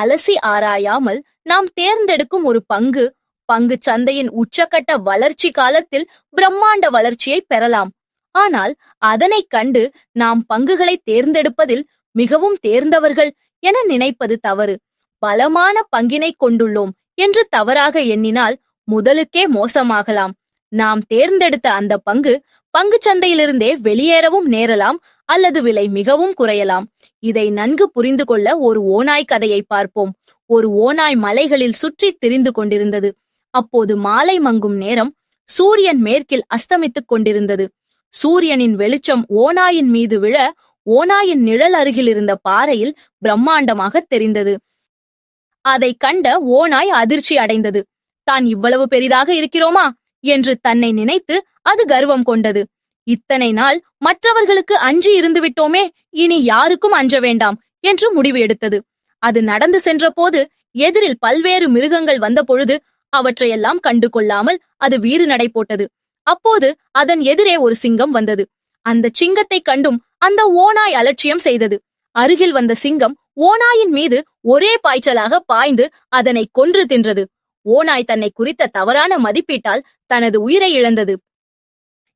அலசி ஆராயாமல் நாம் தேர்ந்தெடுக்கும் ஒரு பங்கு பங்கு சந்தையின் உச்சக்கட்ட வளர்ச்சி காலத்தில் பிரம்மாண்ட வளர்ச்சியை பெறலாம். ஆனால் அதனைக் கண்டு நாம் பங்குகளை தேர்ந்தெடுப்பதில் மிகவும் தேர்ந்தவர்கள் என நினைப்பது தவறு. பலமான பங்கினை கொண்டுள்ளோம் என்று தவறாக எண்ணினால் முதலுக்கே மோசமாகலாம். நாம் தேர்ந்தெடுத்த அந்த பங்கு பங்கு சந்தையிலிருந்தே வெளியேறவும் நேரலாம் அல்லது விலை மிகவும் குறையலாம். இதை நன்கு புரிந்து கொள்ள ஒரு ஓநாய் கதையை பார்ப்போம். ஒரு ஓநாய் மலைகளில் சுற்றி திரிந்து கொண்டிருந்தது. அப்போது மாலை மங்கும் நேரம் சூரியன் மேற்கில் அஸ்தமித்துக் கொண்டிருந்தது. சூரியனின் வெளிச்சம் ஓநாயின் மீது விழ ஓநாயின் நிழல் அருகில் இருந்த பாறையில் பிரம்மாண்டமாக தெரிந்தது. அதைக் கண்ட ஓநாய் அதிர்ச்சி அடைந்தது. தான் இவ்வளவு பெரிதாக இருக்கிறோமா? என்று தன்னை நினைத்து அது கர்வம் கொண்டது. இத்தனை நாள் மற்றவர்களுக்கு அஞ்சி இருந்து விட்டோமே இனி யாருக்கும் அஞ்ச வேண்டாம் என்று முடிவு எடுத்தது. அது நடந்து சென்றபோது எதிரில் பல்வேறு மிருகங்கள் வந்த பொழுது அவற்றையெல்லாம் கண்டு கொள்ளாமல் அது வீறு நடை போட்டது. அப்போது அதன் எதிரே ஒரு சிங்கம் வந்தது. அந்த சிங்கத்தை கண்டும் அந்த ஓநாய் அலட்சியம் செய்தது. அருகில் வந்த சிங்கம் ஓநாயின் மீது ஒரே பாய்ச்சலாக பாய்ந்து அதனை கொன்று தின்றது. ஓநாய் தன்னை குறித்த தவறான மதிப்பீட்டால் தனது உயிரை இழந்தது.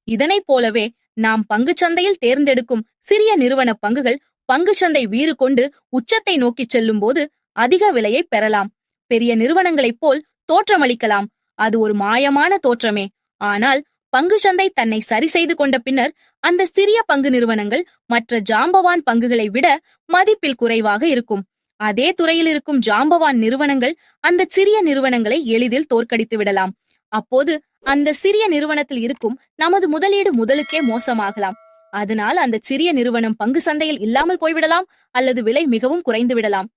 இதனைப் போலவே நாம் பங்குச் சந்தையில் தேர்ந்தெடுக்கும் சிறிய நிறுவன பங்குகள் பங்குச்சந்தை வீறு கொண்டு உச்சத்தை நோக்கி செல்லும் போது அதிக விலையை பெறலாம். பெரிய நிறுவனங்களைப் போல் தோற்றமளிக்கலாம். அது ஒரு மாயமான தோற்றமே. ஆனால் பங்குச் சந்தை தன்னை சரி செய்து கொண்ட பின்னர் அந்த சிறிய பங்கு நிறுவனங்கள் மற்ற ஜாம்பவான் பங்குகளை விட மதிப்பில் குறைவாக இருக்கும். அதே துறையில் இருக்கும் ஜாம்பவான் நிறுவனங்கள் அந்த சிறிய நிறுவனங்களை எளிதில் தோற்கடித்து விடலாம். அப்போது அந்த சிறிய நிறுவனத்தில் இருக்கும் நமது முதலீடு முதலுக்கே மோசமாகலாம். அதனால் அந்த சிறிய நிறுவனம் பங்கு சந்தையில் இல்லாமல் போய்விடலாம் அல்லது விலை மிகவும் குறைந்து விடலாம்.